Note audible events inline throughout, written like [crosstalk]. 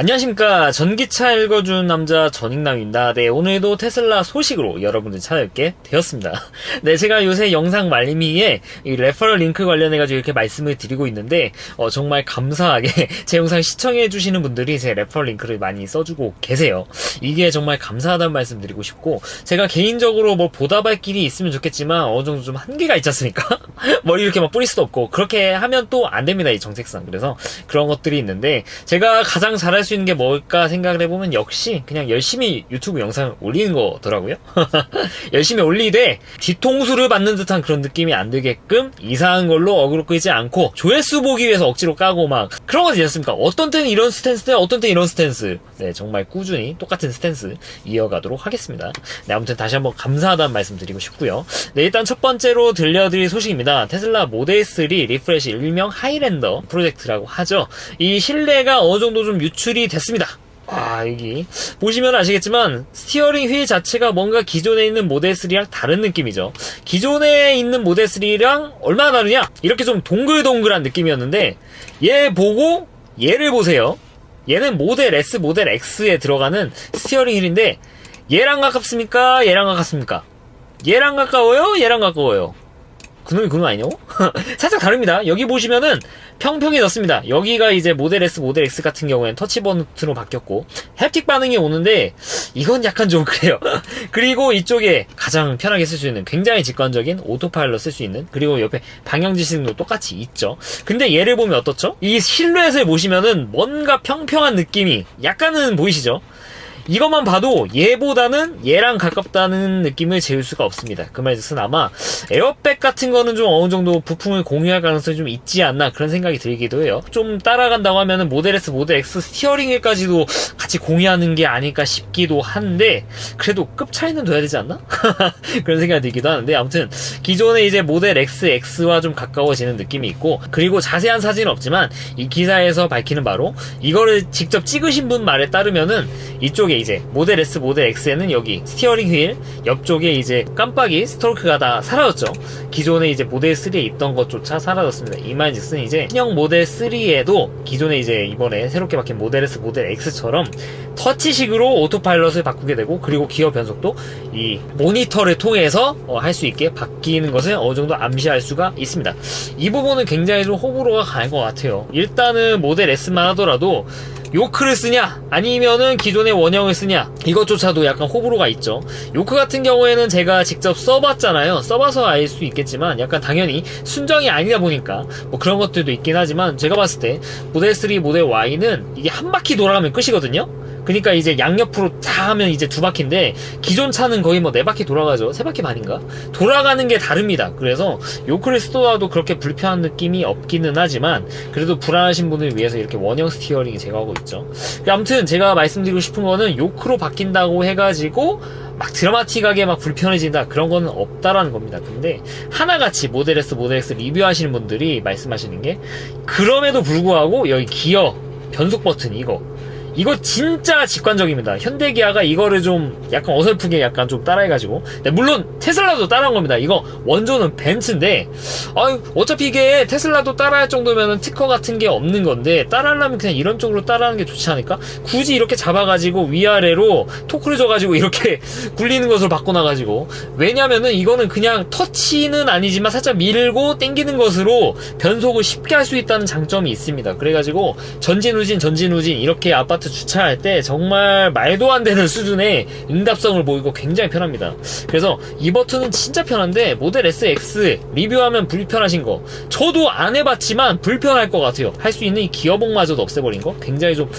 안녕하십니까. 전기차 읽어준 남자 전익남입니다. 네, 오늘도 테슬라 소식으로 여러분들 찾아뵙게 되었습니다. [laughs] 네, 제가 요새 영상 말미에 이 레퍼럴 링크 관련해가지고 이렇게 말씀을 드리고 있는데, 어, 정말 감사하게 [laughs] 제 영상 시청해주시는 분들이 제 레퍼럴 링크를 많이 써주고 계세요. 이게 정말 감사하다는 말씀 드리고 싶고, 제가 개인적으로 뭐 보답할 길이 있으면 좋겠지만, 어느 정도 좀 한계가 있지 않습니까? [laughs] 머리 이렇게 막 뿌릴 수도 없고, 그렇게 하면 또 안 됩니다, 이 정책상. 그래서 그런 것들이 있는데, 제가 가장 잘할 수 있는 게 뭘까 생각을 해보면 역시 그냥 열심히 유튜브 영상을 올리는 거더라고요. [laughs] 열심히 올리되 뒤통수를 받는 듯한 그런 느낌이 안 들게끔 이상한 걸로 어그로 끌지 않고 조회수 보기 위해서 억지로 까고 막 그런 거 있지 않습니까? 어떤 때는 이런 스탠스, 어떤 때는 이런 스탠스. 네, 정말 꾸준히 똑같은 스탠스 이어가도록 하겠습니다. 네, 아무튼 다시 한번 감사하다는 말씀 드리고 싶고요. 네, 일단 첫 번째로 들려드릴 소식입니다. 테슬라 모델 3 리프레시 일명 하이랜더 프로젝트라고 하죠. 이 실내가 어느 정도 좀 유출이 됐습니다. 아, 여기. 보시면 아시겠지만, 스티어링 휠 자체가 뭔가 기존에 있는 모델 3랑 다른 느낌이죠. 기존에 있는 모델 3랑 얼마나 다르냐? 이렇게 좀 동글동글한 느낌이었는데, 얘 보고, 얘를 보세요. 얘는 모델 S, 모델 X에 들어가는 스티어링 휠인데, 얘랑 가깝습니까? 얘랑 가깝습니까? 얘랑 가까워요? 얘랑 가까워요? 그놈이 그놈 아니냐고? [laughs] 살짝 다릅니다. 여기 보시면은 평평해졌습니다. 여기가 이제 모델 S, 모델 X 같은 경우에는 터치 버튼으로 바뀌었고 햅틱 반응이 오는데 이건 약간 좀 그래요. [laughs] 그리고 이쪽에 가장 편하게 쓸 수 있는 굉장히 직관적인 오토파일럿 쓸 수 있는 그리고 옆에 방향 지시등도 똑같이 있죠. 근데 얘를 보면 어떻죠? 이 실루엣을 보시면은 뭔가 평평한 느낌이 약간은 보이시죠? 이것만 봐도 얘보다는 얘랑 가깝다는 느낌을 지을 수가 없습니다. 그 말즉슨 아마 에어백 같은 거는 좀 어느 정도 부품을 공유할 가능성이 좀 있지 않나 그런 생각이 들기도 해요. 좀 따라간다고 하면은 모델 S, 모델 X 스티어링까지도 같이 공유하는 게 아닐까 싶기도 한데 그래도 급 차이는 둬야 되지 않나? [laughs] 그런 생각이 들기도 하는데 아무튼 기존의 이제 모델 X, X와 좀 가까워지는 느낌이 있고 그리고 자세한 사진은 없지만 이 기사에서 밝히는 바로 이거를 직접 찍으신 분 말에 따르면은 이쪽에 이제 모델 S, 모델 X에는 여기 스티어링 휠 옆쪽에 이제 깜빡이 스토크가 다 사라졌죠. 기존에 이제 모델 3에 있던 것조차 사라졌습니다. 이 말즉슨 이제 신형 모델 3에도 기존에 이제 이번에 새롭게 바뀐 모델 S, 모델 X처럼 터치식으로 오토파일럿을 바꾸게 되고 그리고 기어 변속도 이 모니터를 통해서 어, 할 수 있게 바뀌는 것을 어느 정도 암시할 수가 있습니다. 이 부분은 굉장히 좀 호불호가 강할 것 같아요. 일단은 모델 S만 하더라도 요크를 쓰냐? 아니면은 기존의 원형을 쓰냐? 이것조차도 약간 호불호가 있죠. 요크 같은 경우에는 제가 직접 써봤잖아요. 써봐서 알 수 있겠지만 약간 당연히 순정이 아니다 보니까 뭐 그런 것들도 있긴 하지만 제가 봤을 때 모델 3 모델 Y는 이게 한 바퀴 돌아가면 끝이거든요 그러니까 이제 양옆으로 다 하면 이제 두 바퀴인데 기존 차는 거의 뭐 네 바퀴 돌아가죠? 세 바퀴 반인가? 돌아가는 게 다릅니다. 그래서 쓰더라도 그렇게 불편한 느낌이 없기는 하지만 그래도 불안하신 분을 위해서 이렇게 원형 스티어링이 제거하고 있죠. 아무튼 제가 말씀드리고 싶은 거는 요크로 바뀐다고 해가지고 막 드라마틱하게 막 불편해진다 그런 거는 없다라는 겁니다. 근데 하나같이 모델 S, 모델 X 리뷰하시는 분들이 말씀하시는 게 그럼에도 불구하고 여기 기어 변속 버튼 이거 이거 진짜 직관적입니다. 현대기아가 이거를 좀 약간 어설프게 약간 좀 따라해가지고. 네, 물론 테슬라도 따라한 겁니다. 이거 원조는 벤츠인데, 아 어차피 이게 테슬라도 따라할 정도면 특허 같은 게 없는 건데, 따라하려면 그냥 이런 쪽으로 따라하는 게 좋지 않을까? 굳이 이렇게 잡아가지고 위아래로 토크를 줘가지고 이렇게 [laughs] 굴리는 것을 바꿔놔가지고. 왜냐면은 이거는 그냥 터치는 아니지만 살짝 밀고 땡기는 것으로 변속을 쉽게 할 수 있다는 장점이 있습니다. 그래가지고 전진우진, 전진우진 이렇게 아파트 주차할 때 정말 말도 안 되는 수준의 응답성을 보이고 굉장히 편합니다. 그래서 이 버튼은 진짜 편한데 모델 SX 리뷰하면 불편하신 거 저도 안 해봤지만 불편할 것 같아요. 할 수 있는 이 기어봉마저도 없애버린 거 굉장히 좀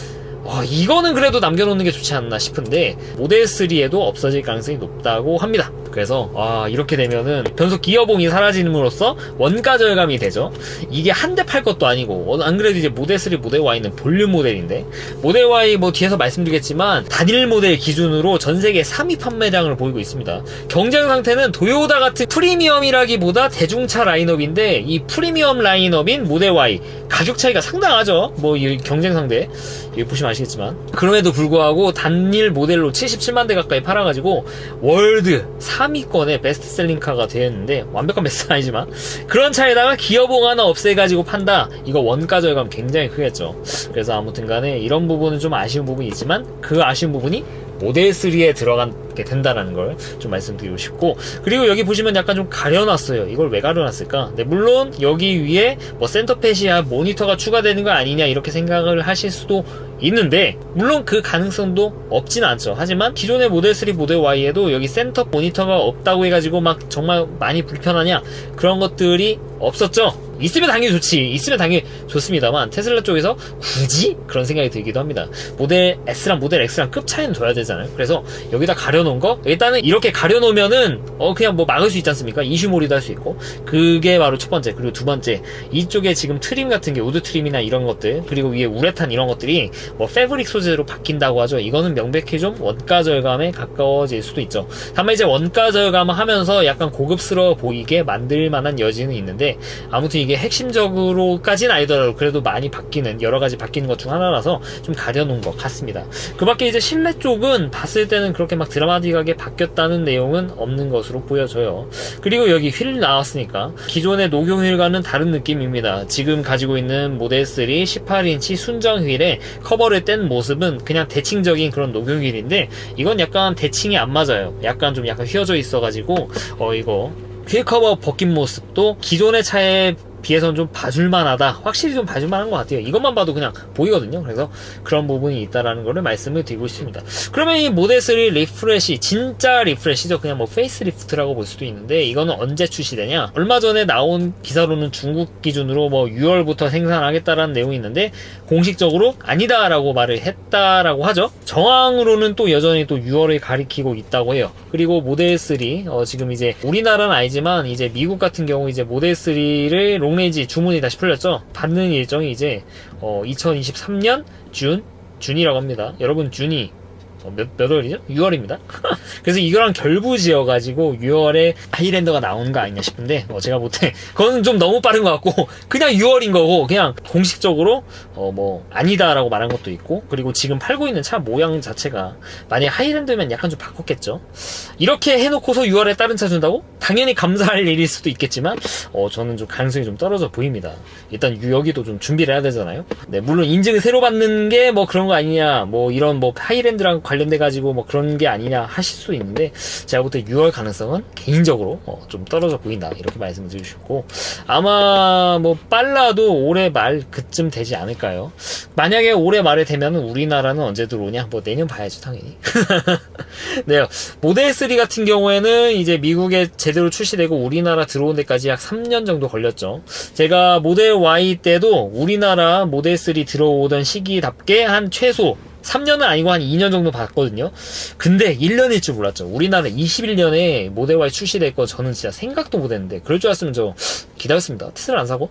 와, 이거는 그래도 남겨놓는 게 좋지 않나 싶은데 모델 3에도 없어질 가능성이 높다고 합니다. 그래서 아 이렇게 되면은 변속 기어봉이 사라짐으로써 원가 절감이 되죠. 이게 한 대 팔 것도 아니고 어, 안 그래도 이제 모델 3, 모델 Y는 볼륨 모델인데 모델 Y 뭐 뒤에서 말씀드리겠지만 단일 모델 기준으로 전 세계 3위 판매량을 보이고 있습니다. 경쟁 상태는 도요타 같은 프리미엄이라기보다 대중차 라인업인데 이 프리미엄 라인업인 모델 Y 가격 차이가 상당하죠. 뭐 이 경쟁 상대 여기 보시면 아시겠지만 그럼에도 불구하고 단일 모델로 77만 대 가까이 팔아가지고 월드 상위권의 베스트셀링카가 되었는데 완벽한 베스트는 아니지만 그런 차에다가 기어봉 하나 없애가지고 판다. 이거 원가 절감 굉장히 크겠죠. 그래서 아무튼간에 이런 부분은 좀 아쉬운 부분이 있지만 그 아쉬운 부분이 모델 3에 들어가게 된다라는 걸 좀 말씀드리고 싶고 그리고 여기 보시면 약간 좀 가려놨어요. 이걸 왜 가려놨을까? 네, 물론 여기 위에 뭐 센터펫이야 모니터가 추가되는 거 아니냐 이렇게 생각을 하실 수도 있는데 물론 그 가능성도 없진 않죠. 하지만 기존의 모델 3 모델 Y에도 여기 센터 모니터가 없다고 해가지고 막 정말 많이 불편하냐? 그런 것들이 없었죠. 있으면 당연히 좋지. 있으면 당연히 좋습니다만 테슬라 쪽에서 굳이 그런 생각이 들기도 합니다. 모델 S랑 모델 X랑 급 차이는 둬야 되잖아요. 그래서 여기다 가려놓은 거 일단은 이렇게 가려놓으면은 어 그냥 뭐 막을 수 있지 않습니까? 이슈몰이도 할 수 있고. 그게 바로 첫 번째. 그리고 두 번째. 이쪽에 지금 트림 같은 게 우드 트림이나 이런 것들 그리고 위에 우레탄 이런 것들이 뭐 패브릭 소재로 바뀐다고 하죠 이거는 명백히 좀 원가 절감에 가까워질 수도 있죠 다만 이제 원가 절감을 하면서 약간 고급스러워 보이게 만들 만한 여지는 있는데 아무튼 이게 핵심적으로까지는 아니더라도 그래도 많이 바뀌는 여러 가지 바뀌는 것 중 하나라서 좀 가려놓은 것 같습니다. 그 밖에 이제 실내 쪽은 봤을 때는 그렇게 막 드라마틱하게 바뀌었다는 내용은 없는 것으로 보여져요. 그리고 여기 휠 나왔으니까 기존의 녹용 휠과는 다른 느낌입니다. 지금 가지고 있는 모델 3 18인치 순정 휠에 커 버를 뗀 모습은 그냥 대칭적인 그런 녹용 휠인데 이건 약간 대칭이 안 맞아요. 약간 좀 약간 휘어져 있어가지고 어 이거 휠 커버 벗긴 모습도 기존의 차에 비해서는 좀 봐줄만하다. 확실히 좀 봐줄만한 것 같아요. 이것만 봐도 그냥 보이거든요. 그래서 그런 부분이 있다라는 거를 말씀을 드리고 싶습니다. 그러면 이 모델 3 리프레시 진짜 리프레시죠. 그냥 뭐 페이스 리프트라고 볼 수도 있는데 이거는 언제 출시되냐? 얼마 전에 나온 기사로는 중국 기준으로 뭐 6월부터 생산하겠다라는 내용이 있는데 공식적으로 아니다라고 말을 했다라고 하죠. 정황으로는 또 여전히 또 6월을 가리키고 있다고 해요. 그리고 모델 3 어, 지금 이제 우리나라는 아니지만 이제 미국 같은 경우 이제 모델 3를 롱레인지 주문이 다시 풀렸죠. 받는 일정이 이제 어, 2023년 준 준이라고 합니다. 여러분 준이 어, 몇, 몇 월이죠? 6월입니다. [laughs] 그래서 이거랑 결부지어가지고 6월에 하이랜더가 나오는 거 아니냐 싶은데, 어, 제가 못해. 그거는 좀 너무 빠른 것 같고, 그냥 6월인 거고, 그냥 공식적으로, 어, 뭐, 아니다라고 말한 것도 있고, 그리고 지금 팔고 있는 차 모양 자체가, 만약 하이랜드면 약간 좀 바꿨겠죠. 이렇게 해놓고서 6월에 다른 차 준다고? 당연히 감사할 일일 수도 있겠지만, 어, 저는 좀 가능성이 좀 떨어져 보입니다. 일단 유- 여기도 좀 준비를 해야 되잖아요. 네, 물론 인증을 새로 받는 게 뭐 그런 거 아니냐, 뭐 이런 뭐 하이랜드랑 관련돼 가지고 뭐 그런 게 아니냐 하실 수 있는데 제가 볼때 6월 가능성은 개인적으로 어, 좀 떨어져 보인다 이렇게 말씀을 드리고 아마 뭐 빨라도 올해 말 그쯤 되지 않을까요? 만약에 올해 말에 되면 우리나라는 언제 들어오냐? 뭐 내년 봐야죠 당연히. [laughs] 네, 모델 3 같은 경우에는 이제 미국에 제대로 출시되고 우리나라 들어온 데까지 약 3년 정도 걸렸죠. 제가 모델 Y 때도 우리나라 모델 3 들어오던 시기답게 한 최소 3년은 아니고 한 2년 정도 봤거든요. 근데 1년일 줄 몰랐죠. 우리나라 21년에 모델 Y 출시될 거 저는 진짜 생각도 못 했는데 그럴 줄 알았으면 저 기다렸습니다. 테슬라 안 사고.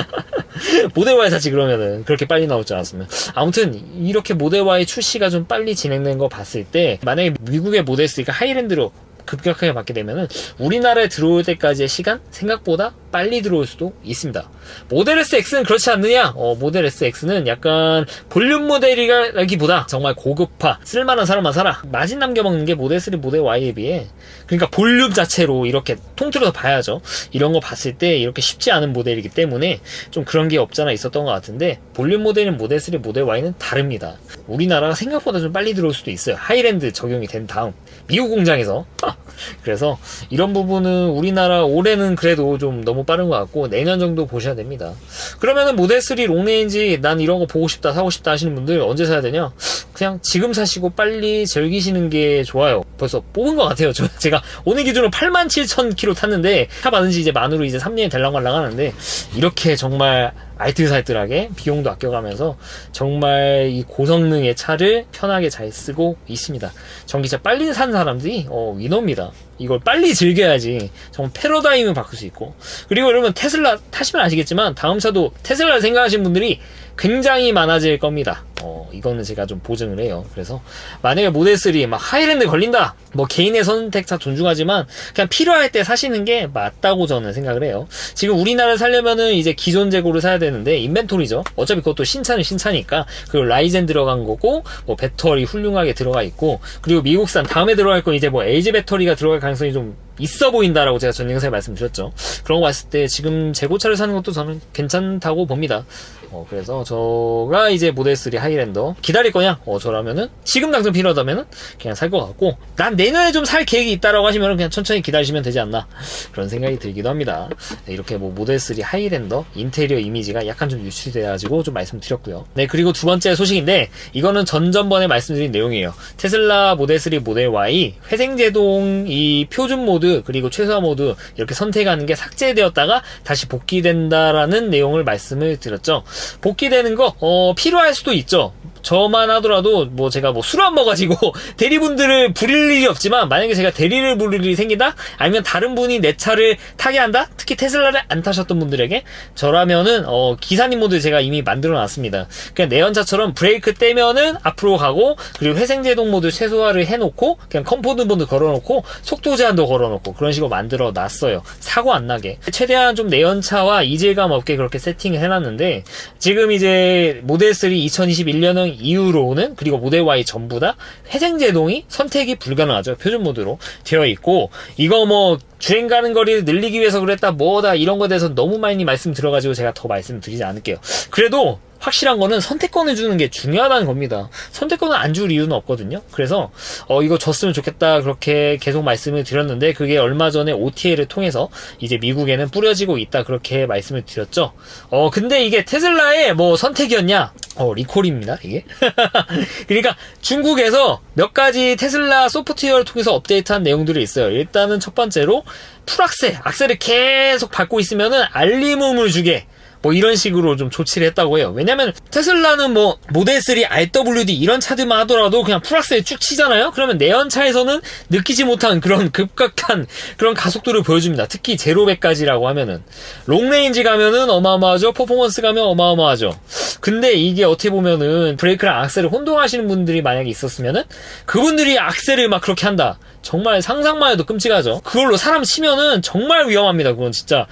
[laughs] 모델 Y 사지 그러면은 그렇게 빨리 나올 줄 알았으면 아무튼 이렇게 모델 Y 출시가 좀 빨리 진행된 거 봤을 때 만약에 미국의 모델 3가 하이랜드로 급격하게 받게 되면은 우리나라에 들어올 때까지의 시간 생각보다 빨리 들어올 수도 있습니다. 모델 S X는 그렇지 않느냐? 어, 모델 S X는 약간 볼륨 모델이라기보다 정말 고급화, 쓸만한 사람만 사라. 마진 남겨먹는 게 모델 3, 모델 Y에 비해 그러니까 볼륨 자체로 이렇게 통틀어서 봐야죠. 이런 거 봤을 때 이렇게 쉽지 않은 모델이기 때문에 좀 그런 게 없잖아 있었던 것 같은데 볼륨 모델은 모델 3, 모델 Y는 다릅니다. 우리나라가 생각보다 좀 빨리 들어올 수도 있어요. 하이랜드 적용이 된 다음 미국 공장에서 [laughs] 그래서 이런 부분은 우리나라 올해는 그래도 좀 너무 빠른 것 같고 내년 정도 보셔야 됩니다. 그러면은 모델 3 롱레인지 난 이런 거 보고 싶다 사고 싶다 하시는 분들 언제 사야 되냐? 그냥 지금 사시고 빨리 즐기시는 게 좋아요. 벌써 뽑은 것 같아요. 저 제가 오늘 기준으로 8만 7천 킬로 탔는데 차 받은 지 이제 만으로 이제 3년이 될랑말랑 하는데 이렇게 정말 알뜰살뜰하게 비용도 아껴가면서 정말 이 고성능의 차를 편하게 잘 쓰고 있습니다. 전기차 빨리 산 사람들이 어, 위너입니다. 이걸 빨리 즐겨야지 정말 패러다임을 바꿀 수 있고 그리고 여러분 테슬라 타시면 아시겠지만 다음 차도 테슬라를 생각하시는 분들이 굉장히 많아질 겁니다. 어, 이거는 제가 좀 보증을 해요. 그래서 만약에 모델 3막 하이랜드 걸린다. 뭐 개인의 선택 다 존중하지만 그냥 필요할 때 사시는 게 맞다고 저는 생각을 해요. 지금 우리나라 살려면은 이제 기존 재고를 사야 되는데 인벤토리죠. 어차피 그것도 신차는 신차니까 그리고 라이젠 들어간 거고 뭐 배터리 훌륭하게 들어가 있고 그리고 미국산 다음에 들어갈 건 이제 뭐 LG 배터리가 들어갈 가능성이 좀 있어 보인다라고 제가 전 영상에 말씀드렸죠. 그런 거 봤을 때 지금 재고차를 사는 것도 저는 괜찮다고 봅니다. 어, 그래서 저가 이제 모델 3 하이랜더 기다릴 거냐? 어, 저라면은 지금 당장 필요하다면은 그냥 살 것 같고 난 내년에 좀 살 계획이 있다라고 하시면은 그냥 천천히 기다리시면 되지 않나 그런 생각이 들기도 합니다. 네, 이렇게 뭐 모델 3 하이랜더 인테리어 이미지가 약간 좀 유출이 돼가지고 좀 말씀드렸고요. 네, 그리고 두 번째 소식인데 이거는 전전번에 말씀드린 내용이에요. 테슬라 모델 3 모델 Y 회생제동 이 표준 모드 그리고 최소화 모드 이렇게 선택하는 게 삭제되었다가 다시 복귀된다라는 내용을 말씀을 드렸죠. 복귀되는 거 어, 필요할 수도 있죠. 저만 하더라도 뭐 제가 뭐 술 안 먹어가지고 [laughs] 대리분들을 부릴 일이 없지만 만약에 제가 대리를 부릴 일이 생긴다? 아니면 다른 분이 내 차를 타게 한다? 특히 테슬라를 안 타셨던 분들에게 저라면은 어 기사님 모드 제가 이미 만들어 놨습니다. 그냥 내연차처럼 브레이크 떼면은 앞으로 가고 그리고 회생제동 모드 최소화를 해놓고 그냥 컴포트 모드 걸어놓고 속도 제한도 걸어놓고 그런 식으로 만들어 놨어요. 사고 안 나게. 최대한 좀 내연차와 이질감 없게 그렇게 세팅을 해놨는데 지금 이제 모델 3 2021년 은 이후로는 그리고 모델 Y 전부 다 회생 제동이 선택이 불가능하죠. 표준 모드로 되어 있고 이거 뭐 주행 가는 거리를 늘리기 위해서 그랬다 뭐다 이런 거에 대해서 너무 많이 말씀 들어가지고 제가 더 말씀드리지 않을게요. 그래도 확실한 거는 선택권을 주는 게 중요하다는 겁니다. 선택권을 안 줄 이유는 없거든요. 그래서 어 이거 줬으면 좋겠다 그렇게 계속 말씀을 드렸는데 그게 얼마 전에 OTA를 통해서 이제 미국에는 뿌려지고 있다 그렇게 말씀을 드렸죠. 어 근데 이게 테슬라의 뭐 선택이었냐? 어 리콜입니다 이게. [laughs] 그러니까 중국에서 몇 가지 테슬라 소프트웨어를 통해서 업데이트한 내용들이 있어요. 일단은 첫 번째로 풀악셀, 악셀을 계속 밟고 있으면은 알림음을 주게 뭐 이런 식으로 좀 조치를 했다고 해요. 왜냐면 테슬라는 뭐 모델 3, RWD 이런 차들만 하더라도 그냥 풀악셀 쭉 치잖아요. 그러면 내연차에서는 느끼지 못한 그런 [laughs] 급격한 그런 가속도를 보여줍니다. 특히 제로 100까지라고 하면은 롱레인지 가면은 어마어마하죠. 퍼포먼스 가면 어마어마하죠. 근데 이게 어떻게 보면은 브레이크랑 악셀을 혼동하시는 분들이 만약에 있었으면은 그분들이 악셀을 막 그렇게 한다. 정말 상상만 해도 끔찍하죠. 그걸로 사람 치면은 정말 위험합니다. 그건 진짜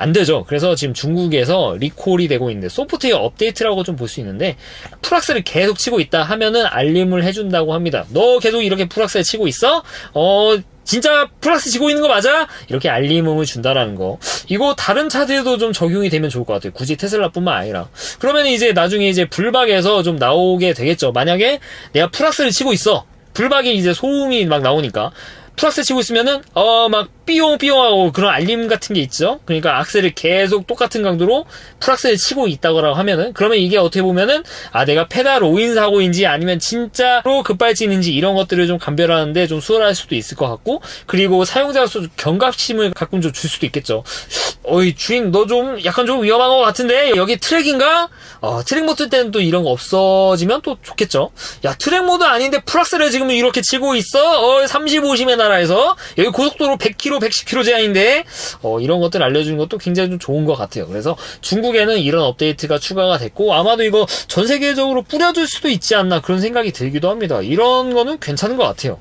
안 되죠. 그래서 지금 중국에서 리콜이 되고 있는데 소프트웨어 업데이트라고 좀 볼 수 있는데 풀악셀을 계속 치고 있다 하면은 알림을 해준다고 합니다. 너 계속 이렇게 풀악셀 치고 있어? 어 진짜 플러스 치고 있는 거 맞아? 이렇게 알림음을 준다라는 거. 이거 다른 차들도 좀 적용이 되면 좋을 것 같아요. 굳이 테슬라뿐만 아니라. 그러면 이제 나중에 이제 불박에서 좀 나오게 되겠죠. 만약에 내가 플러스를 치고 있어. 불박에 이제 소음이 막 나오니까. 플러스 치고 있으면은 어 막 삐용삐용하고 그런 알림 같은 게 있죠. 그러니까 악셀을 계속 똑같은 강도로 풀악셀을 치고 있다고 하면은 그러면 이게 어떻게 보면은 아 내가 페달 오인 사고인지 아니면 진짜로 급발진인지 이런 것들을 좀 감별하는데 좀 수월할 수도 있을 것 같고 그리고 사용자로서 경각심을 가끔 좀 줄 수도 있겠죠. 어이 주인 너 좀 약간 좀 위험한 것 같은데 여기 트랙인가? 어, 트랙 모드 때는 또 이런 거 없어지면 또 좋겠죠. 야 트랙 모드 아닌데 풀악셀을 지금 이렇게 치고 있어? 어 35심 의 나라에서 여기 고속도로 100km 110km 제한인데 어, 이런 것들 알려주는 것도 굉장히 좀 좋은 것 같아요. 그래서 중국에는 이런 업데이트가 추가가 됐고 아마도 이거 전 세계적으로 뿌려줄 수도 있지 않나 그런 생각이 들기도 합니다. 이런 거는 괜찮은 것 같아요.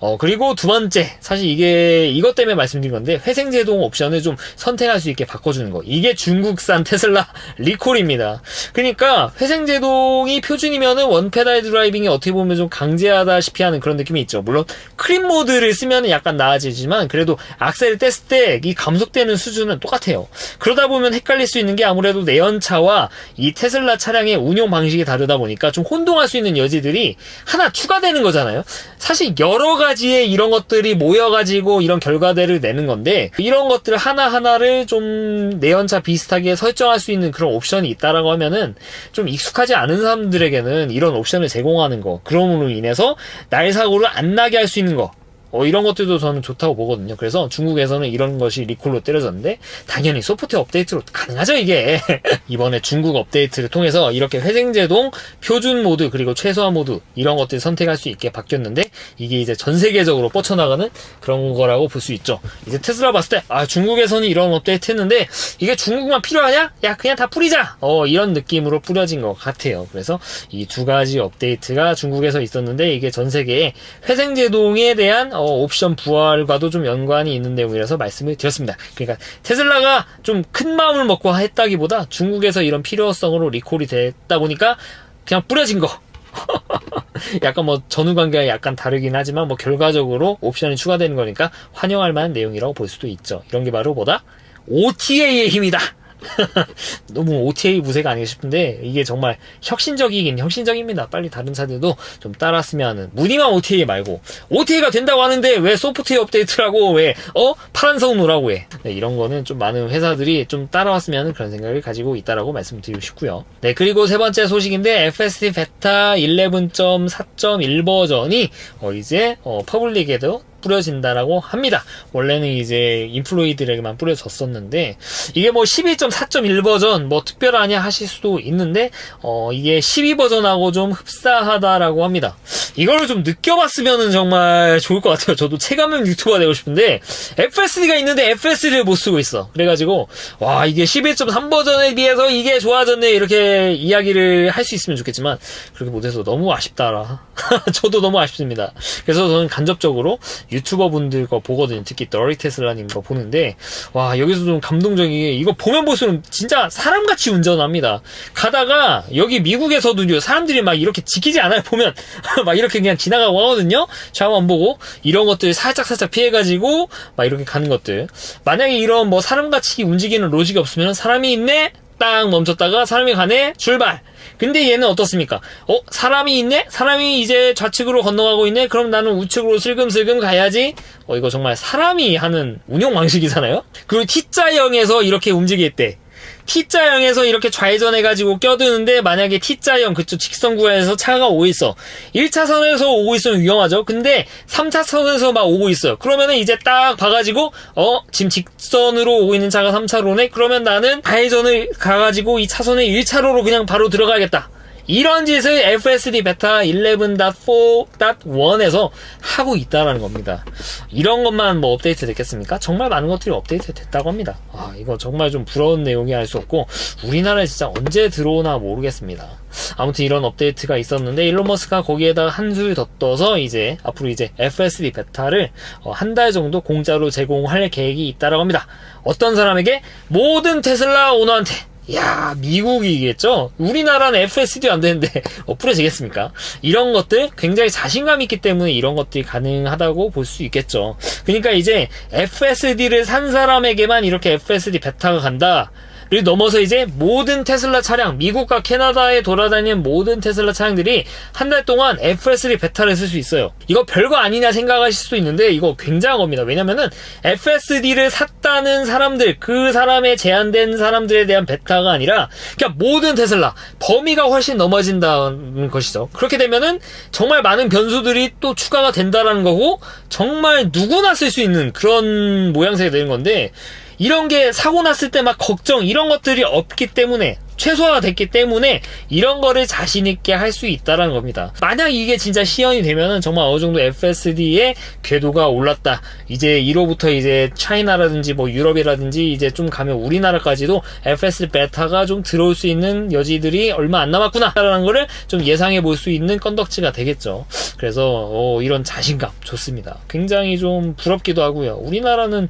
어, 그리고 두 번째 사실 이게 이것 때문에 말씀드린 건데 회생 제동 옵션을 좀 선택할 수 있게 바꿔주는 거 이게 중국산 테슬라 [laughs] 리콜입니다. 그러니까 회생 제동이 표준이면은 원페달 드라이빙이 어떻게 보면 좀 강제하다시피 하는 그런 느낌이 있죠. 물론 크림 모드를 쓰면 약간 나아지지만 그래도 악셀을 뗐을 때 이 감속되는 수준은 똑같아요. 그러다 보면 헷갈릴 수 있는 게 아무래도 내연차와 이 테슬라 차량의 운용 방식이 다르다 보니까 좀 혼동할 수 있는 여지들이 하나 추가되는 거잖아요. 사실 여러 가지의 이런 것들이 모여가지고 이런 결과들을 내는 건데 이런 것들 하나하나를 좀 내연차 비슷하게 설정할 수 있는 그런 옵션이 있다라고 하면은 좀 익숙하지 않은 사람들에게는 이런 옵션을 제공하는 거 그럼으로 인해서 날 사고를 안 나게 할 수 있는 거 어, 이런 것들도 저는 좋다고 보거든요. 그래서 중국에서는 이런 것이 리콜로 때려졌는데 당연히 소프트웨어 업데이트로 가능하죠 이게. [laughs] 이번에 중국 업데이트를 통해서 이렇게 회생제동 표준 모드 그리고 최소화 모드 이런 것들 선택할 수 있게 바뀌었는데 이게 이제 전 세계적으로 뻗쳐나가는 그런 거라고 볼 수 있죠. 이제 테슬라 봤을 때 아 중국에서는 이런 업데이트 했는데 이게 중국만 필요하냐? 야 그냥 다 뿌리자. 어 이런 느낌으로 뿌려진 것 같아요. 그래서 이 두 가지 업데이트가 중국에서 있었는데 이게 전 세계에 회생제동에 대한 어, 옵션 부활과도 좀 연관이 있는 내용이라서 말씀을 드렸습니다. 그러니까 테슬라가 좀 큰 마음을 먹고 했다기보다 중국에서 이런 필요성으로 리콜이 됐다 보니까 그냥 뿌려진 거. [laughs] 약간 뭐 전후 관계가 약간 다르긴 하지만 뭐 결과적으로 옵션이 추가되는 거니까 환영할 만한 내용이라고 볼 수도 있죠. 이런 게 바로 뭐다? OTA의 힘이다. [laughs] 너무 OTA 무쇠가 아닌가 싶은데 이게 정말 혁신적이긴 혁신적입니다. 빨리 다른 차들도 좀 따랐으면 하는 무늬만 OTA 말고 OTA가 된다고 하는데 왜 소프트웨어 업데이트라고 왜 어 파란색 노라고 해 네, 이런 거는 좀 많은 회사들이 좀 따라왔으면 하는 그런 생각을 가지고 있다라고 말씀드리고 싶고요. 네 그리고 세 번째 소식인데 FSD 베타 11.4.1 버전이 어, 이제 어, 퍼블릭에도 뿌려진다라고 합니다. 원래는 이제 인플로이들에게만 뿌려졌었는데 이게 뭐11.4.1 버전 뭐 특별하냐 하실 수도 있는데 어 이게 12 버전하고 좀 흡사하다라고 합니다. 이거를 좀 느껴봤으면은 정말 좋을 것 같아요. 저도 체감형 유튜버가 되고 싶은데 FSD가 있는데 FSD를 못 쓰고 있어. 그래가지고 와 이게 11.3 버전에 비해서 이게 좋아졌네 이렇게 이야기를 할 수 있으면 좋겠지만 그렇게 못해서 너무 아쉽다라. [laughs] 저도 너무 아쉽습니다. 그래서 저는 간접적으로 유튜버 분들 거 보거든요. 특히 더리 테슬라님 거 보는데 와 여기서 좀 감동적이게 이거 보면 볼수록 진짜 사람같이 운전합니다. 가다가 여기 미국에서도요 사람들이 막 이렇게 지키지 않아요. [laughs] 보면 [laughs] 막 이렇게 그냥 지나가고 하거든요. 좌우 안 보고 이런 것들 살짝 살짝 피해가지고 막 이렇게 가는 것들. 만약에 이런 뭐 사람같이 움직이는 로직이 없으면 사람이 있네. 딱 멈췄다가 사람이 가네? 출발. 근데 얘는 어떻습니까? 어 사람이 있네? 사람이 이제 좌측으로 건너가고 있네? 그럼 나는 우측으로 슬금슬금 가야지? 어 이거 정말 사람이 하는 운영 방식이잖아요? 그리고 T자형에서 이렇게 움직일 때 T자형에서 이렇게 좌회전해가지고 껴드는데 만약에 T자형 그쪽 직선 구간에서 차가 오고 있어. 1차선에서 오고 있으면 위험하죠. 근데 3차선에서 막 오고 있어요. 그러면은 이제 딱 봐가지고 어 지금 직선으로 오고 있는 차가 3차로네? 그러면 나는 좌회전을 가가지고 이 차선에 1차로로 그냥 바로 들어가야겠다 이런 짓을 FSD 베타 11.4.1에서 하고 있다라는 겁니다. 이런 것만 뭐 업데이트 됐겠습니까? 정말 많은 것들이 업데이트 됐다고 합니다. 아, 이거 정말 좀 부러운 내용이 알 수 없고, 우리나라에 진짜 언제 들어오나 모르겠습니다. 아무튼 이런 업데이트가 있었는데, 일론 머스크가 거기에다가 한술 더 떠서 이제, 앞으로 이제 FSD 베타를 어, 한달 정도 공짜로 제공할 계획이 있다라고 합니다. 어떤 사람에게? 모든 테슬라 오너한테 야 미국이겠죠? 우리나라는 FSD 안 되는데 [laughs] 어, 뿌려지겠습니까? 이런 것들 굉장히 자신감 있기 때문에 이런 것들이 가능하다고 볼 수 있겠죠. 그러니까 이제 FSD를 산 사람에게만 이렇게 FSD 베타가 간다. 를 넘어서 이제 모든 테슬라 차량, 미국과 캐나다에 돌아다니는 모든 테슬라 차량들이 한 달 동안 FSD 베타를 쓸 수 있어요. 이거 별거 아니냐 생각하실 수도 있는데 이거 굉장한 겁니다. 왜냐면은 FSD를 샀다는 사람들, 그 사람의 제한된 사람들에 대한 베타가 아니라 그냥 모든 테슬라 범위가 훨씬 넘어진다는 것이죠. 그렇게 되면은 정말 많은 변수들이 또 추가가 된다라는 거고 정말 누구나 쓸 수 있는 그런 모양새가 되는 건데 이런 게 사고 났을 때 막 걱정 이런 것들이 없기 때문에 최소화가 됐기 때문에 이런 거를 자신 있게 할 수 있다라는 겁니다. 만약 이게 진짜 시연이 되면은 정말 어느 정도 FSD의 궤도가 올랐다. 이제 1호부터 이제 차이나라든지 뭐 유럽이라든지 이제 좀 가면 우리나라까지도 FSD 베타가 좀 들어올 수 있는 여지들이 얼마 안 남았구나라는 거를 좀 예상해 볼 수 있는 건덕지가 되겠죠. 그래서 어, 이런 자신감 좋습니다. 굉장히 좀 부럽기도 하고요. 우리나라는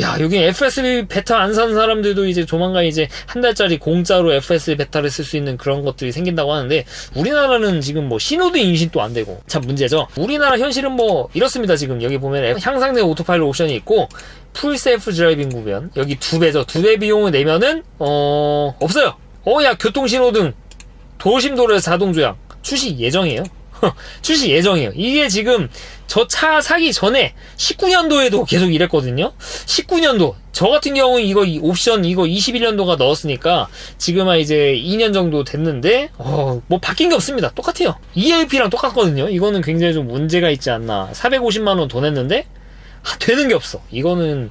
야 여기 FSD 베타 안 산 사람들도 이제 조만간 이제 한 달짜리 공짜로 FS 베타를 쓸 수 있는 그런 것들이 생긴다고 하는데 우리나라는 지금 뭐 신호등 인식도 안 되고 참 문제죠. 우리나라 현실은 뭐 이렇습니다. 지금 여기 보면 향상된 오토파일럿 옵션이 있고 풀 셀프 드라이빙 구면 여기 두 배죠. 두 배 비용을 내면은 어 없어요. 어야 교통 신호등 도심도로에서 자동 조향 출시 예정이에요. [laughs] 출시 예정이에요. 이게 지금 저 차 사기 전에 19년도에도 계속 이랬거든요. 19년도 저 같은 경우 이거 이 옵션 이거 21년도가 넣었으니까 지금 이제 2년 정도 됐는데 어, 뭐 바뀐 게 없습니다. 똑같아요. ELP랑 똑같거든요. 이거는 굉장히 좀 문제가 있지 않나. 450만 원돈 냈는데 하, 되는 게 없어. 이거는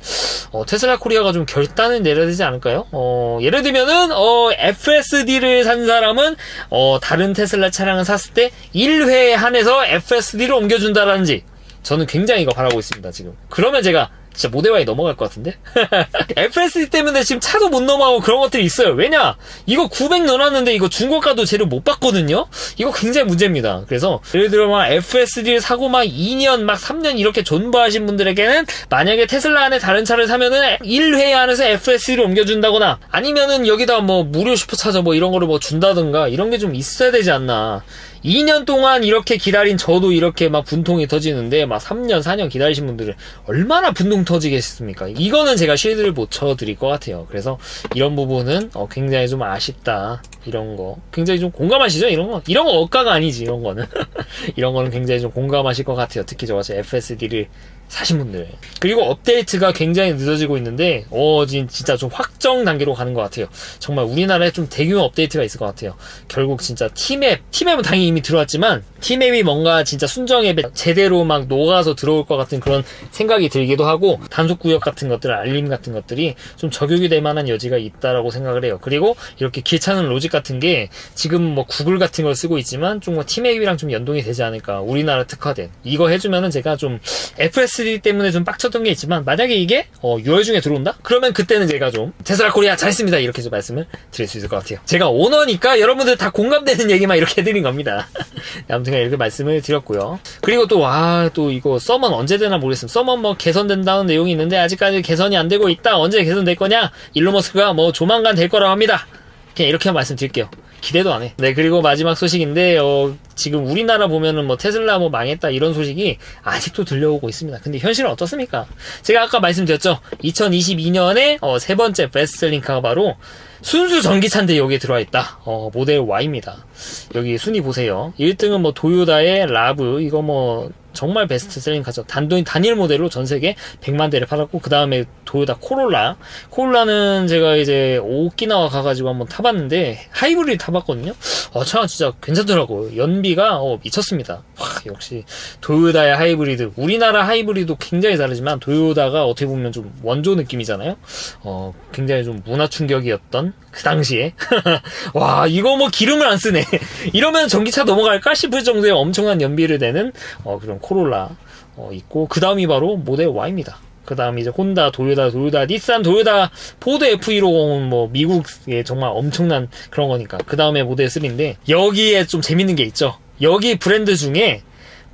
어, 테슬라 코리아가 좀 결단을 내려야 되지 않을까요? 어, 예를 들면은 어, FSD를 산 사람은 어, 다른 테슬라 차량을 샀을 때 1회에 한해서 FSD를 옮겨준다라든지 저는 굉장히 이거 바라고 있습니다 지금. 그러면 제가 진짜 모델 Y 넘어갈 것 같은데? [laughs] FSD 때문에 지금 차도 못 넘어가고 그런 것들이 있어요. 왜냐? 이거 900 넣어놨는데 이거 중고가도 재료 못 받거든요? 이거 굉장히 문제입니다. 그래서 예를 들어 막 FSD를 사고 막 2년 막 3년 이렇게 존버하신 분들에게는 만약에 테슬라 안에 다른 차를 사면은 1회 안에서 FSD를 옮겨준다거나 아니면은 여기다 뭐 무료 슈퍼차저 뭐 이런 거를 뭐 준다든가 이런 게 좀 있어야 되지 않나. 2년 동안 이렇게 기다린 저도 이렇게 막 분통이 터지는데 막 3년, 4년 기다리신 분들은 얼마나 분통 터지겠습니까? 이거는 제가 쉴드를 못 쳐드릴 것 같아요. 그래서 이런 부분은 어, 굉장히 좀 아쉽다. 이런 거. 굉장히 좀 공감하시죠? 이런 거. 이런 거 억가가 아니지, 이런 거는. [laughs] 이런 거는 굉장히 좀 공감하실 것 같아요. 특히 저같이 FSD를 사신 분들. 그리고 업데이트가 굉장히 늦어지고 있는데, 어, 진짜 좀 확정 단계로 가는 것 같아요. 정말 우리나라에 좀 대규모 업데이트가 있을 것 같아요. 결국 진짜 티맵, 티맵은 당연히 이미 들어왔지만, 티맵이 뭔가 진짜 순정앱에 제대로 막 녹아서 들어올 것 같은 그런 생각이 들기도 하고, 단속 구역 같은 것들, 알림 같은 것들이 좀 적용이 될 만한 여지가 있다라고 생각을 해요. 그리고 이렇게 귀찮은 로직 같은 게 지금 뭐 구글 같은 걸 쓰고 있지만 좀뭐 티맵이랑 좀 연동이 되지 않을까. 우리나라 특화된. 이거 해주면은 제가 좀 FSD 때문에 좀 빡쳤던 게 있지만 만약에 이게 어 6월 중에 들어온다? 그러면 그때는 제가 좀 테슬라 코리아 잘했습니다. 이렇게 좀 말씀을 드릴 수 있을 것 같아요. 제가 오너니까 여러분들 다 공감되는 얘기만 [laughs] 이렇게 해드린 겁니다. [laughs] 아무튼 이렇게 말씀을 드렸고요. 그리고 또, 와, 또 이거 서먼 언제 되나 모르겠습니다. 서먼 뭐 개선된다는 내용이 있는데 아직까지 개선이 안 되고 있다. 언제 개선될 거냐? 일론 머스크가 뭐 조만간 될 거라고 합니다. 그냥 이렇게 말씀드릴게요. 기대도 안 해. 네, 그리고 마지막 소식인데, 어, 지금 우리나라 보면은 뭐 테슬라 뭐 망했다 이런 소식이 아직도 들려오고 있습니다. 근데 현실은 어떻습니까? 제가 아까 말씀드렸죠. 2022년에 어, 세 번째 베스트셀링카가 바로 순수 전기차인데 여기에 들어와 있다. 어, 모델 Y입니다. 여기 순위 보세요. 1등은 뭐 도요다의 라브, 이거 뭐 정말 베스트셀링 카죠. 단돈 단일 모델로 전 세계 100만 대를 팔았고 그 다음에 도요타 코롤라. 코롤라는 제가 이제 오키나와 가가지고 한번 타봤는데 하이브리드 타봤거든요. 어, 차가 진짜 괜찮더라고요. 연비가 어, 미쳤습니다. 와, 역시 도요타의 하이브리드. 우리나라 하이브리드도 굉장히 다르지만 도요타가 어떻게 보면 좀 원조 느낌이잖아요. 어, 굉장히 좀 문화 충격이었던 그 당시에 [laughs] 와 이거 뭐 기름을 안 쓰네. [laughs] 이러면 전기차 넘어갈까 싶을 정도의 엄청난 연비를 내는 어, 그런 코롤라 어, 있고 그 다음이 바로 모델 Y입니다. 그 다음 이제 혼다, 도요다, 도요다, 닛산, 도요다, 포드 F150은 뭐 미국의 정말 엄청난 그런 거니까. 그 다음에 모델 3인데 여기에 좀 재밌는 게 있죠. 여기 브랜드 중에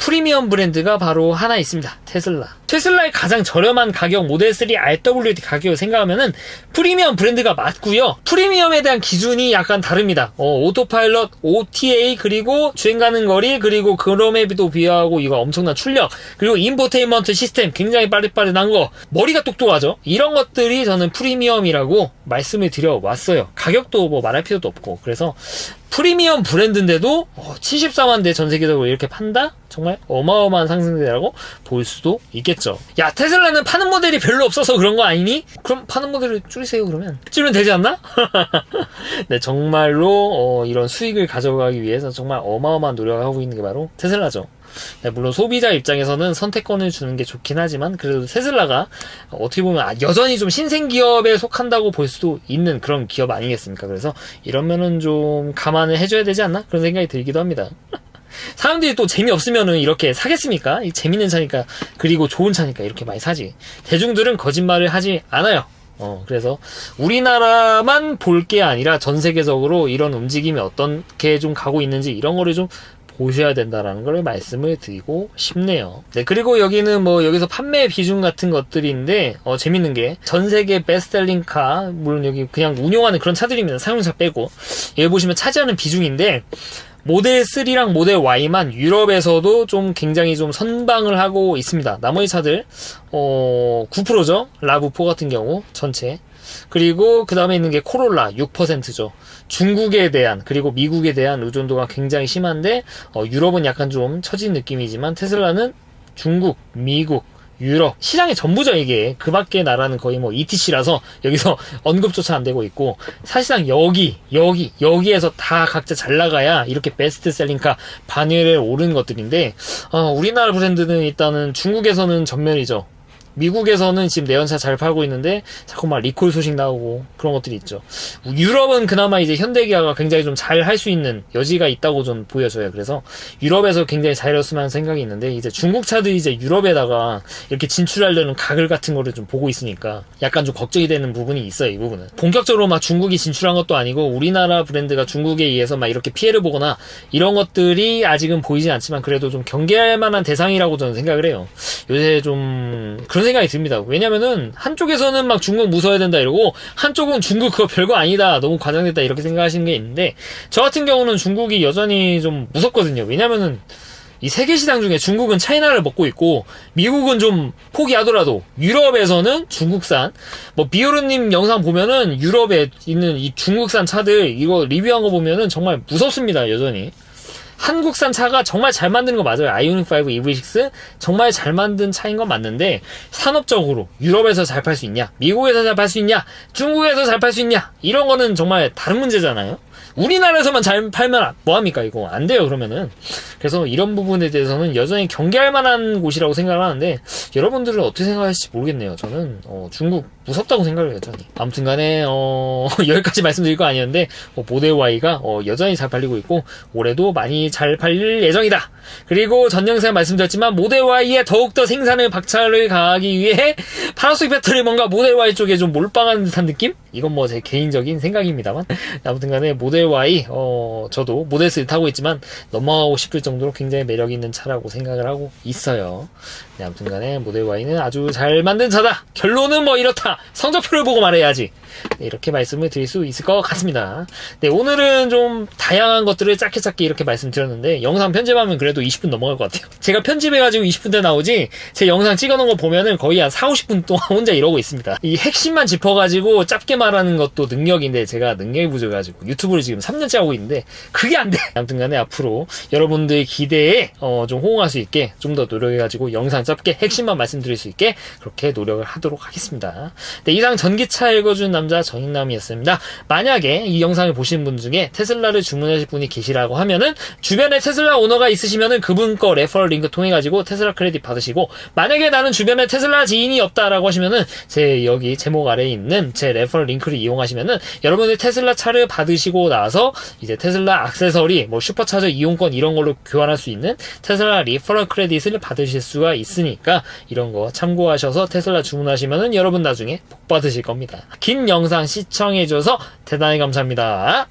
프리미엄 브랜드가 바로 하나 있습니다. 테슬라. 테슬라의 가장 저렴한 가격 모델 3 RWD 가격을 생각하면은 프리미엄 브랜드가 맞고요. 프리미엄에 대한 기준이 약간 다릅니다. 어, 오토파일럿, OTA 그리고 주행 가는 거리 그리고 그럼에도 비하고 이거 엄청난 출력 그리고 인포테인먼트 시스템 굉장히 빠릿빠릿한 거 머리가 똑똑하죠. 이런 것들이 저는 프리미엄이라고 말씀을 드려 왔어요. 가격도 뭐 말할 필요도 없고 그래서 프리미엄 브랜드인데도 74만 대 전 세계적으로 이렇게 판다? 정말 어마어마한 상승세라고 볼 수도 있겠죠. 야 테슬라는 파는 모델이 별로 없어서 그런 거 아니니? 그럼 파는 모델을 줄이세요 그러면. 줄이면 되지 않나? [laughs] 네 정말로 어, 이런 수익을 가져가기 위해서 정말 어마어마한 노력을 하고 있는 게 바로 테슬라죠. 네, 물론 소비자 입장에서는 선택권을 주는 게 좋긴 하지만 그래도 테슬라가 어떻게 보면 아, 여전히 좀 신생 기업에 속한다고 볼 수도 있는 그런 기업 아니겠습니까? 그래서 이러면은 좀 감안을 해줘야 되지 않나 그런 생각이 들기도 합니다. [laughs] 사람들이 또 재미없으면은 이렇게 사겠습니까? 재밌는 차니까 그리고 좋은 차니까 이렇게 많이 사지. 대중들은 거짓말을 하지 않아요. 어, 그래서 우리나라만 볼 게 아니라 전 세계적으로 이런 움직임이 어떻게 좀 가고 있는지 이런 거를 좀 보셔야 된다라는 걸 말씀을 드리고 싶네요. 네, 그리고 여기는 뭐 여기서 판매 비중 같은 것들인데 어, 재밌는 게 전 세계 베스트셀링 카 물론 여기 그냥 운용하는 그런 차들입니다. 사용자 빼고 여기 보시면 차지하는 비중인데 모델 3랑 모델 Y만 유럽에서도 좀 굉장히 좀 선방을 하고 있습니다. 나머지 차들 어 9%죠. 라브4 같은 경우 전체. 그리고 그 다음에 있는 게 코롤라 6%죠. 중국에 대한 그리고 미국에 대한 의존도가 굉장히 심한데 어, 유럽은 약간 좀 처진 느낌이지만 테슬라는 중국, 미국, 유럽 시장의 전부죠 이게 그 밖의 나라는 거의 뭐 ETC라서 여기서 [laughs] 언급조차 안 되고 있고 사실상 여기 여기 여기에서 다 각자 잘 나가야 이렇게 베스트셀링카 반열에 오른 것들인데 어, 우리나라 브랜드는 일단은 중국에서는 전멸이죠 미국에서는 지금 내연차 잘 팔고 있는데 자꾸 막 리콜 소식 나오고 그런 것들이 있죠. 유럽은 그나마 이제 현대기아가 굉장히 좀 잘 할 수 있는 여지가 있다고 좀 보여져요. 그래서 유럽에서 굉장히 잘했으면 하는 생각이 있는데 이제 중국 차들이 이제 유럽에다가 이렇게 진출하려는 각을 같은 거를 좀 보고 있으니까 약간 좀 걱정이 되는 부분이 있어요. 이 부분은 본격적으로 막 중국이 진출한 것도 아니고 우리나라 브랜드가 중국에 의해서 막 이렇게 피해를 보거나 이런 것들이 아직은 보이진 않지만 그래도 좀 경계할 만한 대상이라고 저는 생각을 해요. 요새 좀 그런 생각이 듭니다. 왜냐면은 한쪽에서는 막 중국 무서워야 된다 이러고 한쪽은 중국 그거 별거 아니다 너무 과장됐다 이렇게 생각하시는 게 있는데 저 같은 경우는 중국이 여전히 좀 무섭거든요. 왜냐면은 이 세계 시장 중에 중국은 차이나를 먹고 있고 미국은 좀 포기하더라도 유럽에서는 중국산 뭐 비오르님 영상 보면은 유럽에 있는 이 중국산 차들 이거 리뷰한 거 보면은 정말 무섭습니다 여전히 한국산 차가 정말 잘 만드는 거 맞아요. 아이오닉 5 EV6 정말 잘 만든 차인 건 맞는데 산업적으로 유럽에서 잘 팔 수 있냐, 미국에서 잘 팔 수 있냐, 중국에서 잘 팔 수 있냐 이런 거는 정말 다른 문제잖아요. 우리나라에서만 잘 팔면 뭐합니까 이거 안 돼요 그러면은 그래서 이런 부분에 대해서는 여전히 경계할 만한 곳이라고 생각을 하는데 여러분들은 어떻게 생각하실지 모르겠네요 저는 어, 중국 무섭다고 생각을 해요 저는 아무튼 간에 어, [laughs] 여기까지 말씀드릴 거 아니었는데 어, 모델 Y가 어, 여전히 잘 팔리고 있고 올해도 많이 잘 팔릴 예정이다 그리고 전 영상에 말씀드렸지만 모델 Y에 더욱더 생산을 박차를 가하기 위해 파나소닉 배터리 뭔가 모델 Y 쪽에 좀 몰빵하는 듯한 느낌? 이건 뭐 제 개인적인 생각입니다만 아무튼 간에 모델 Y 어 저도 모델 3 타고 있지만 넘어가고 싶을 정도로 굉장히 매력 있는 차라고 생각을 하고 있어요. 네, 아무튼 간에 모델 Y는 아주 잘 만든 차다. 결론은 뭐 이렇다. 성적표를 보고 말해야지. 네, 이렇게 말씀을 드릴 수 있을 것 같습니다. 네, 오늘은 좀 다양한 것들을 짧게 짧게 이렇게 말씀드렸는데 영상 편집하면 그래도 20분 넘어갈 것 같아요. [laughs] 제가 편집해가지고 20분 대 나오지 제 영상 찍어놓은 거 보면은 거의 한 4, 50분 동안 혼자 이러고 있습니다. 이 핵심만 짚어가지고 짧게 말하는 것도 능력인데 제가 능력이 부족해가지고 유튜브를 지금 3년째 하고 있는데 그게 안 돼. 아무튼 간에 앞으로 여러분들의 기대에 어, 좀 호응할 수 있게 좀 더 노력해가지고 영상 짧게 핵심만 말씀드릴 수 있게 그렇게 노력을 하도록 하겠습니다. 네, 이상 전기차 읽어준 남자 정인남이었습니다. 만약에 이 영상을 보신 분 중에 테슬라를 주문하실 분이 계시라고 하면은 주변에 테슬라 오너가 있으시면은 그분 거 레퍼럴 링크 통해 가지고 테슬라 크레딧 받으시고 만약에 나는 주변에 테슬라 지인이 없다라고 하시면은 제 여기 제목 아래에 있는 제 레퍼럴 링크를 이용하시면은 여러분들 테슬라 차를 받으시고 나서 이제 테슬라 액세서리 뭐 슈퍼차저 이용권 이런 걸로 교환할 수 있는 테슬라 리퍼럴 크레딧을 받으실 수가 있으니까 이런 거 참고하셔서 테슬라 주문하시면은 여러분 나중에 복 받으실 겁니다. 긴 영상 시청해줘서 대단히 감사합니다.